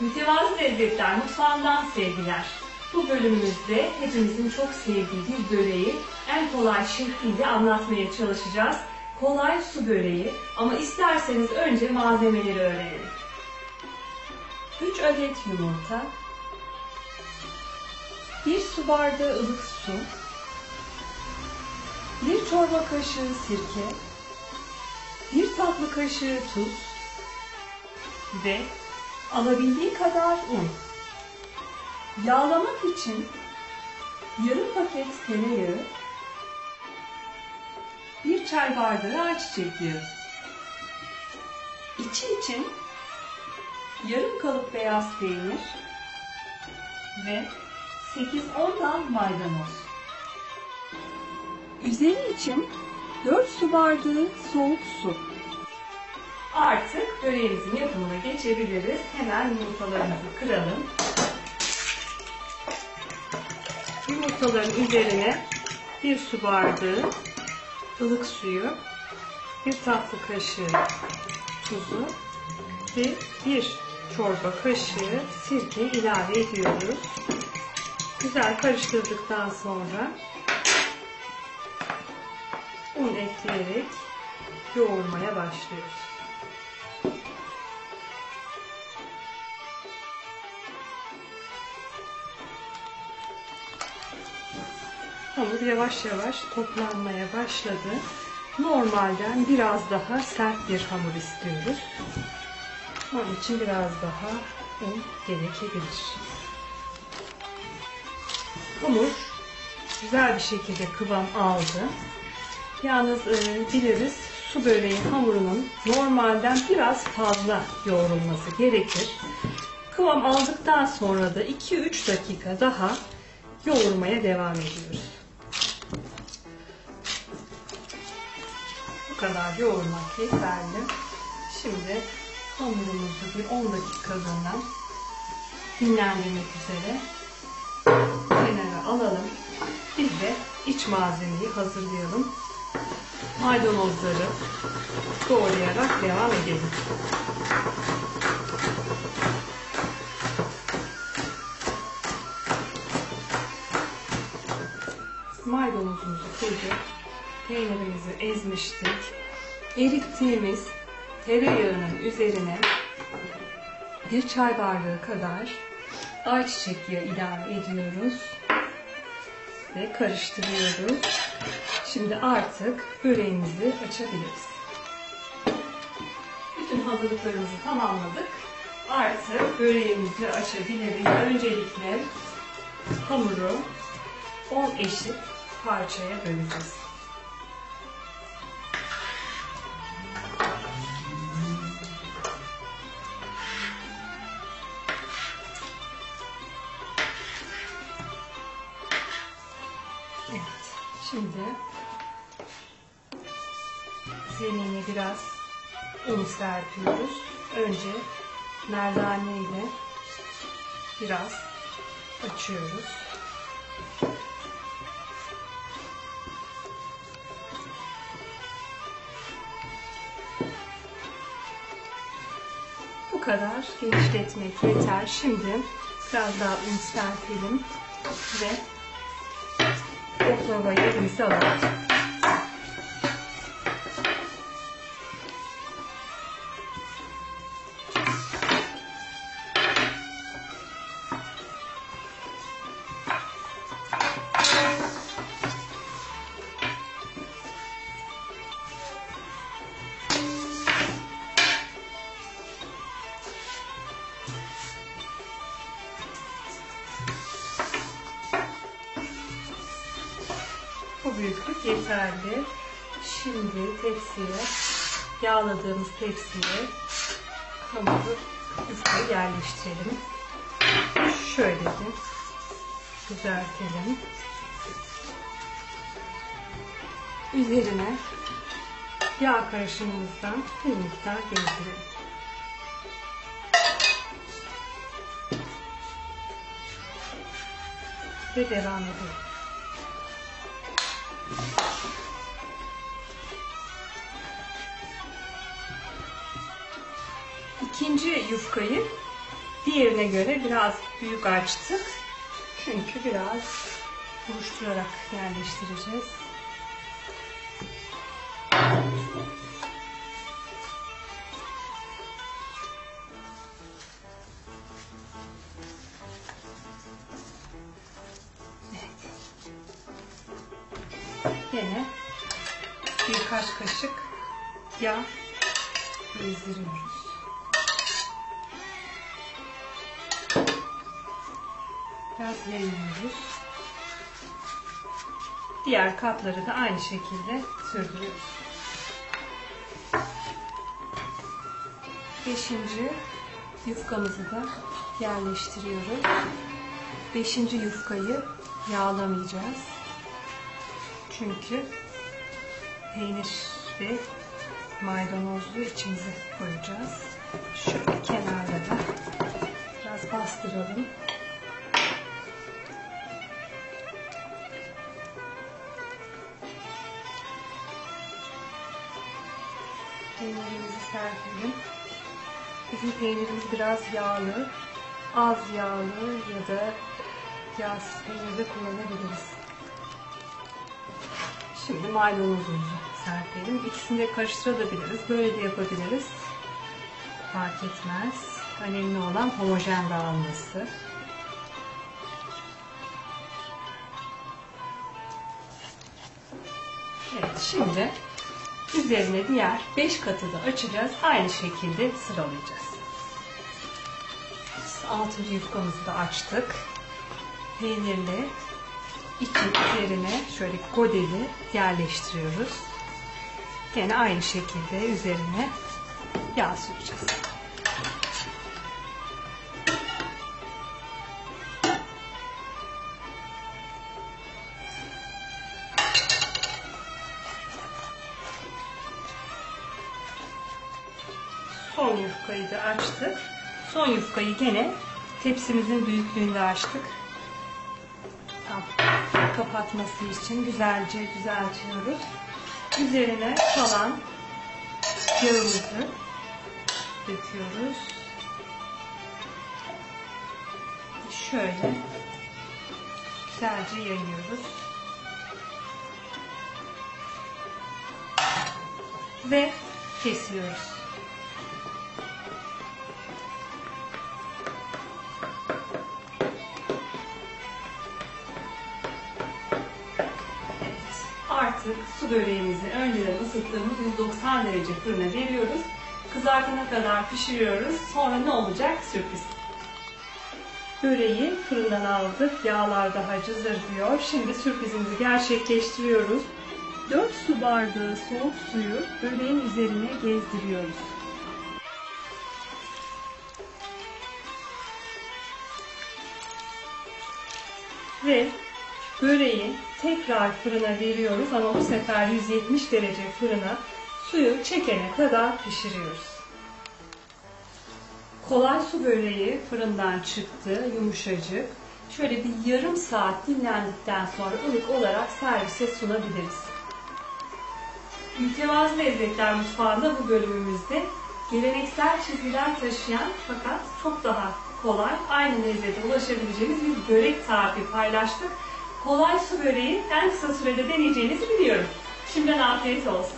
Mütevazı lezzetler mutfağından sevgiler. Bu bölümümüzde hepimizin çok sevdiği bir böreği en kolay şekliyle anlatmaya çalışacağız. Kolay su böreği ama isterseniz önce malzemeleri öğrenelim. 3 adet yumurta, 1 su bardağı ılık su, 1 çorba kaşığı sirke, 1 tatlı kaşığı tuz ve alabildiği kadar un. Yağlamak için yarım paket tereyağı, bir çay bardağı ayçiçek yağı. İçi için yarım kalıp beyaz peynir ve 8-10 dal maydanoz. Üzeri için 4 su bardağı soğuk su. Artık böreğimizin yapımına geçebiliriz. Hemen yumurtalarımızı kıralım. Yumurtaların üzerine bir su bardağı ılık suyu, bir tatlı kaşığı tuzu ve bir çorba kaşığı sirke ilave ediyoruz. Güzel karıştırdıktan sonra un ekleyerek yoğurmaya başlıyoruz. Hamur yavaş yavaş toplanmaya başladı. Normalden biraz daha sert bir hamur istiyoruz. Onun için biraz daha un gerekebilir. Hamur güzel bir şekilde kıvam aldı. Yalnız e, biliriz su böreği hamurunun normalden biraz fazla yoğrulması gerekir. Kıvam aldıktan sonra da 2-3 dakika daha yoğurmaya devam ediyoruz. Kadar yoğurmak yeterli. Şimdi hamurumuzu bir 10 dakikalığına dinlendirmek üzere kenara alalım. Biz de iç malzemeyi hazırlayalım. Maydanozları doğrayarak devam edelim. Maydanozumuzu kırdık. Peynirimizi ezmiştik. Erittiğimiz tereyağının üzerine bir çay bardağı kadar ayçiçek yağı ilave ediyoruz ve karıştırıyoruz. Şimdi artık böreğimizi açabiliriz. Bütün hazırlıklarımızı tamamladık. Artık böreğimizi açabiliriz. Öncelikle hamuru 10 eşit parçaya böleceğiz. Evet. Şimdi zemine biraz un serpiyoruz. Önce merdane ile biraz açıyoruz. Bu kadar genişletmek yeter. Şimdi biraz daha un serpelim ve oklavayı elimize alalım. Bu büyüklük yeterli. Şimdi tepsiye, yağladığımız tepsiye hamuru yufkayı yerleştirelim. Şöyle bir düzeltelim. Üzerine yağ karışımımızdan bir miktar gezdirelim. Ve devam edelim. İkinci yufkayı Diğerine göre biraz büyük açtık. Çünkü biraz buruşturarak yerleştireceğiz. Yine birkaç kaşık yağ gezdiriyoruz. Biraz yayıyoruz. Diğer katları da aynı şekilde sürdürüyoruz. Beşinci yufkamızı da yerleştiriyoruz. Beşinci yufkayı yağlamayacağız. Çünkü peynir ve maydanozlu içimize koyacağız. Şöyle kenarda da biraz bastıralım. Peynirimizi serpelim. Bizim peynirimiz biraz yağlı. Az yağlı ya da yağsız peynir de kullanabiliriz. Şimdi maydanozumuzu serpelim. İkisini de karıştırabiliriz. Böyle de yapabiliriz. Fark etmez. Önemli olan homojen dağılması. Evet şimdi üzerine diğer 5 katı da açacağız. Aynı şekilde sıralayacağız. 6. yufkamızı da açtık. Peynirli için üzerine şöyle godeli yerleştiriyoruz. Yine aynı şekilde üzerine yağ süreceğiz. Son yufkayı da açtık. Son yufkayı gene tepsimizin büyüklüğünde açtık. Kapatması için güzelce düzeltiyoruz. Üzerine kalan yağımızı döküyoruz. Şöyle güzelce yayıyoruz. Ve kesiyoruz. Artık su böreğimizi önceden ısıttığımız 190 derece fırına veriyoruz. Kızartana kadar pişiriyoruz. Sonra ne olacak? Sürpriz. Böreği fırından aldık. Yağlar daha cızırdıyor. Şimdi sürprizimizi gerçekleştiriyoruz. 4 su bardağı soğuk suyu böreğin üzerine gezdiriyoruz. Ve böreği tekrar fırına veriyoruz ama bu sefer 170 derece fırına suyu çekene kadar pişiriyoruz. Kolay su böreği fırından çıktı, yumuşacık. Şöyle bir yarım saat dinlendikten sonra ılık olarak servise sunabiliriz. Mütevazı Lezzetler Mutfağı'nda bu bölümümüzde geleneksel çizgiler taşıyan fakat çok daha kolay, aynı lezzete ulaşabileceğimiz bir börek tarifi paylaştık. Kolay su böreği en kısa sürede deneyeceğinizi biliyorum. Şimdiden afiyet olsun.